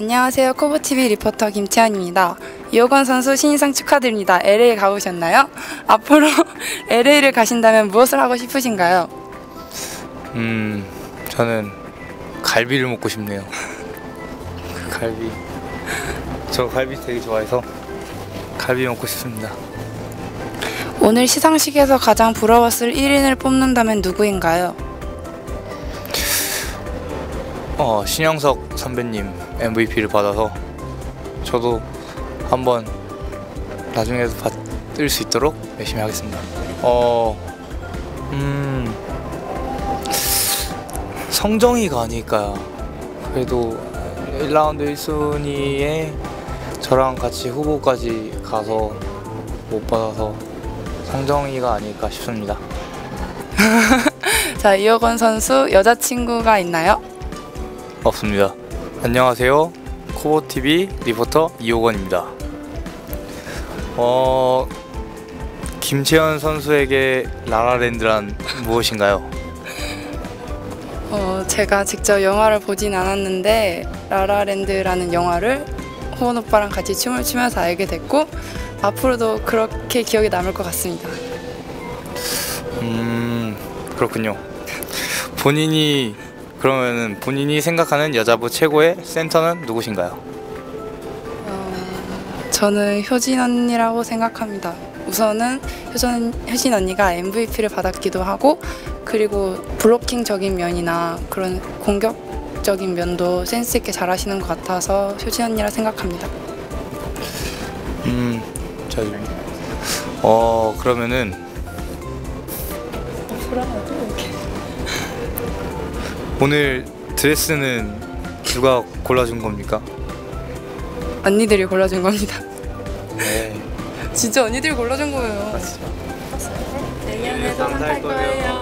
안녕하세요. 코보TV 리포터 김채연입니다. 이호건 선수 신인상 축하드립니다. LA 가보셨나요? 앞으로 LA를 가신다면 무엇을 하고 싶으신가요? 음, 저는 갈비를 먹고 싶네요. 갈비. 저 갈비 되게 좋아해서 갈비 먹고 싶습니다. 오늘 시상식에서 가장 부러웠을 1인을 뽑는다면 누구인가요? 어, 신영석 선배님 MVP를 받아서 저도 한번 나중에도 받을 수 있도록 열심히 하겠습니다. 어, 음, 성정이가 아닐까. 그래도 1라운드 1순위에 저랑 같이 후보까지 가서 못 받아서 성정이가 아닐까 싶습니다. 자, 이호건 선수 여자친구가 있나요? 없습니다. 안녕하세요. 코보TV 리포터 이호건입니다. 어, 김채연 선수에게 라라랜드란 무엇인가요? 어, 제가 직접 영화를 보진 않았는데 라라랜드라는 영화를 호원 오빠랑 같이 춤을 추면서 알게 됐고 앞으로도 그렇게 기억에 남을 것 같습니다. 음, 그렇군요. 본인이 그러면은 본인이 생각하는 여자부 최고의 센터는 누구신가요? 저는 효진 언니라고 생각합니다. 우선은 효진, 효진 언니가 MVP를 받았기도 하고 그리고 블로킹적인 면이나 그런 공격적인 면도 센스 있게 잘하시는 것 같아서 효진 언니라 생각합니다. 음, 자, 어 그러면은 오늘 드레스는 누가 골라준 겁니까? 언니들이 골라준 겁니다. 네. 진짜 언니들이 골라준 거예요. 내년에도 상탈 거예요.